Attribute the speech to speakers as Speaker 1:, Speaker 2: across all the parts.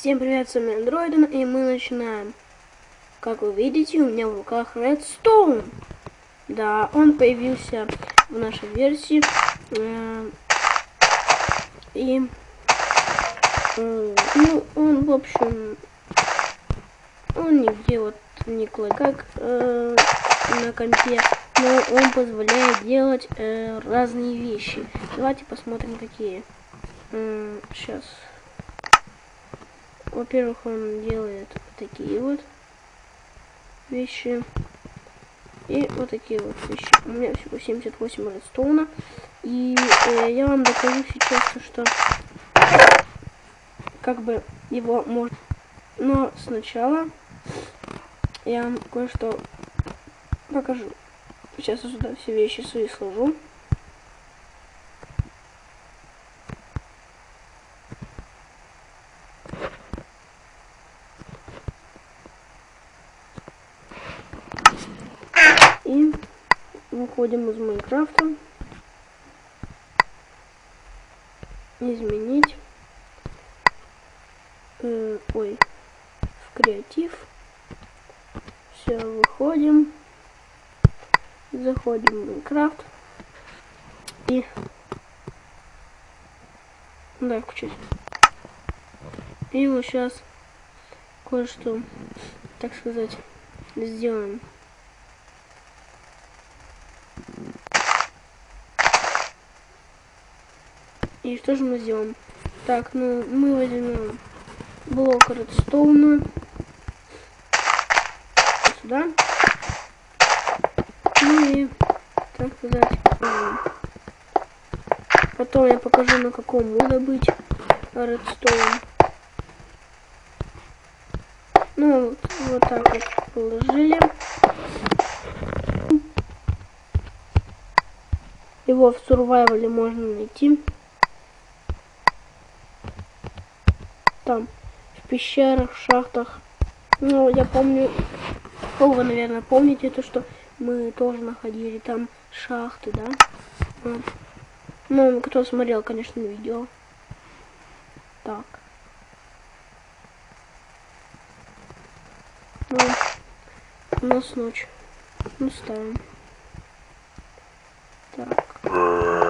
Speaker 1: Всем привет, с вами Андроиден, и мы начинаем. Как вы видите, у меня в руках Redstone. Да, он появился в нашей версии. Э, и, э, ну, он, в общем, он нигде вот не как э, на компе, но он позволяет делать разные вещи. Давайте посмотрим, какие. Сейчас. Во-первых, он делает такие вот вещи. И вот такие вот вещи. У меня всего 78 редстоуна. И э, я вам докажу сейчас, что как бы его можно... Но сначала я вам кое-что покажу. Сейчас я сюда все вещи свои сложу. И выходим из Майнкрафта. Изменить. Э, ой. В креатив. Все, выходим. Заходим в Майнкрафт. И... Да, включить. И вот сейчас кое-что, так сказать, сделаем. И что же мы сделаем? Так, ну, мы возьмем блок редстоуна. Сюда. Ну и, так сказать, потом я покажу, на каком надо быть редстоун. Ну, вот, так вот положили. Его в сурвайвале можно найти. Там в пещерах, в шахтах. Ну, я помню, ну, вы, наверное, помните то, что мы тоже находили там шахты, да? Вот. Ну, кто смотрел, конечно, видео. Так. Ну, у нас ночь. Ну, ставим. Так.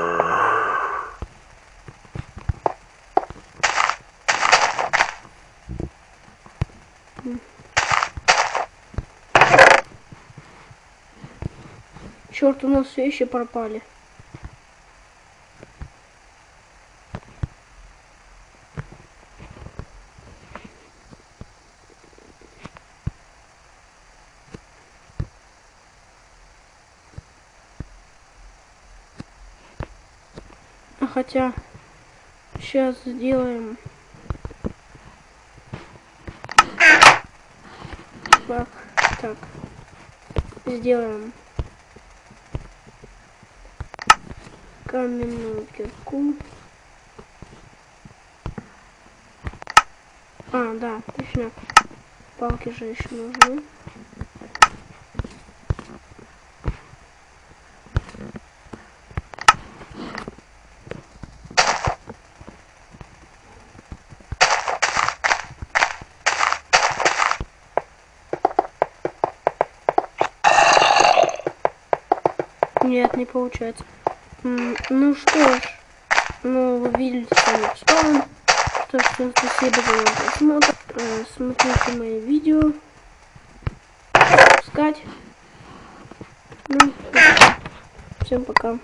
Speaker 1: Черт, у нас все еще пропали. А хотя сейчас сделаем так, так сделаем каменную кирку. А, да, точно. Палки же еще нужны. Нет, не получается. Ну что ж, ну вы видели. Что ж, всем спасибо за просмотр. Э, смотрите мои видео. Пускать. Ну, всем пока.